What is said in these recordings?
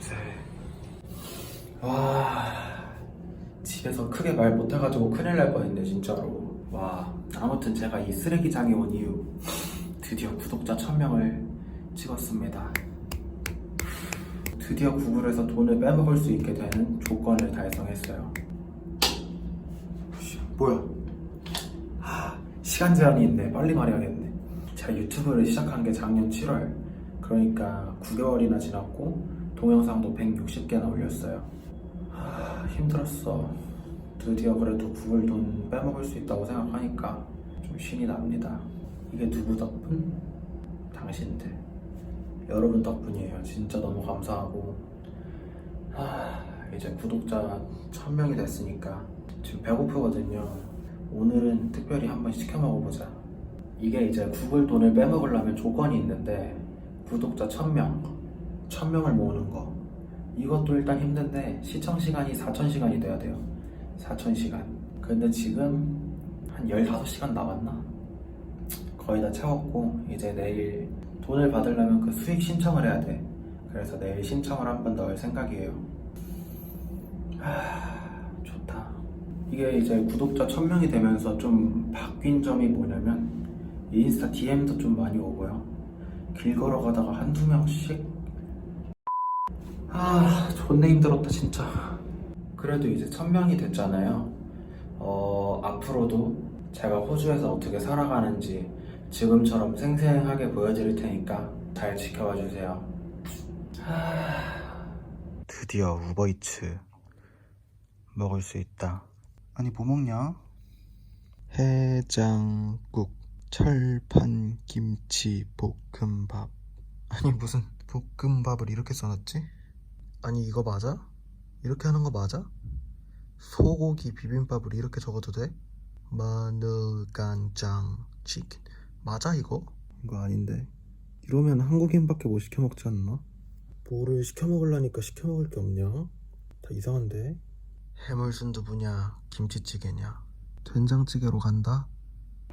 셋. 와 집에서 크게 말 못해가지고 큰일 날 뻔했네 진짜로. 와 아무튼 제가 이 쓰레기장에 온 이유 드디어 구독자 1000명을 찍었습니다. 드디어 구글에서 돈을 빼먹을 수 있게 되는 조건을 달성했어요. 씨, 뭐야? 아, 시간 제한이 있네. 빨리 말해야겠네. 제가 유튜브를 시작한 게 작년 7월. 그러니까 9개월이나 지났고 동영상도 160개나 올렸어요. 아, 힘들었어. 드디어 그래도 구글 돈 빼먹을 수 있다고 생각하니까 좀 신이 납니다. 이게 누구 덕분? 당신들. 여러분 덕분이에요. 진짜 너무 감사하고. 아, 이제 구독자 1000명이 됐으니까 지금 배고프거든요. 오늘은 특별히 한번 시켜 먹어보자. 이게 이제 구글 돈을 빼먹으려면 조건이 있는데 구독자 1000명, 1000명을 모으는 거. 이것도 일단 힘든데 시청 시간이 4000시간이 돼야 돼요. 4000시간. 근데 지금 한 15시간 남았나? 거의 다 채웠고 이제 내일 돈을 받으려면 그 수익 신청을 해야 돼. 그래서 내일 신청을 한 번 넣을 생각이에요. 하, 좋다. 이게 이제 구독자 1000명이 되면서 좀 바뀐 점이 뭐냐면 인스타 DM도 좀 많이 오고요. 길 걸어가다가 한두 명씩 아, 존나 힘들었다 진짜. 그래도 이제 1000명이 됐잖아요. 어, 앞으로도 제가 호주에서 어떻게 살아가는지 지금처럼 생생하게 보여드릴 테니까 잘 지켜봐 주세요. 드디어 우버이츠 먹을 수 있다. 아니 뭐 먹냐? 해장국, 철판 김치 볶음밥. 아니 무슨 볶음밥을 이렇게 써놨지? 아니 이거 맞아? 이렇게 하는 거 맞아? 소고기 비빔밥을 이렇게 적어도 돼? 마늘 간장 치킨 맞아 이거? 이거 아닌데 이러면 한국인밖에 못 시켜 먹지 않나? 뭐를 시켜 먹으려니까 시켜 먹을 게 없냐? 다 이상한데 해물순두부냐 김치찌개냐 된장찌개로 간다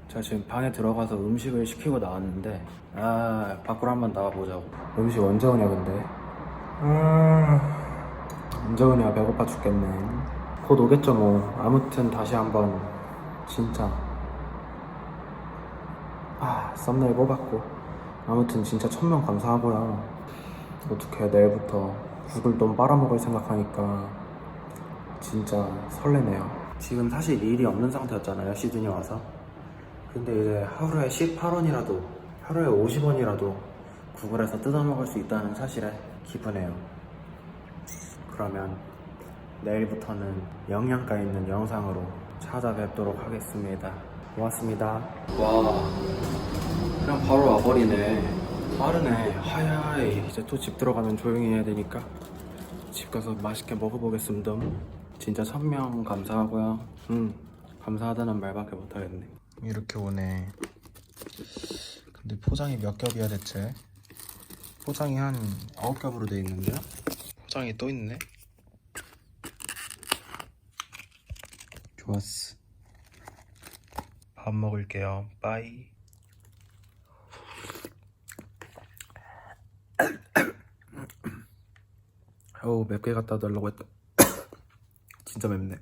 자 지금 방에 들어가서 음식을 시키고 나왔는데 아 밖으로 한번 나와보자고 음식 언제 오냐 근데 아. 언제 오냐 배고파 죽겠네. 곧 오겠죠 뭐. 아무튼 다시 한번 진짜. 아 썸네일 뽑았고. 아무튼 진짜 천명 감사하고요. 어떻게 내일부터 구글 돈 빨아먹을 생각하니까 진짜 설레네요. 지금 사실 일이 없는 상태였잖아요 시즌이 와서. 근데 이제 하루에 18원이라도 하루에 50원이라도 구글에서 뜯어먹을 수 있다는 사실에 기쁘네요. 그러면 내일부터는 영양가 있는 영상으로 찾아뵙도록 하겠습니다. 고맙습니다. 와 그냥 바로 와버리네. 빠르네. 하야이. 이제 또 집 들어가면 조용히 해야 되니까 집 가서 맛있게 먹어보겠습니다. 진짜 천명 감사하고요. 음 감사하다는 말밖에 못하겠네. 이렇게 오네. 근데 포장이 몇 겹이야 대체 포장이 한 9겹으로 돼 있는데요. 포장이 또 있네. 좋았어. 밥 먹을게요. 빠이. 어우 맵게 갖다 달라고 했다. 진짜 맵네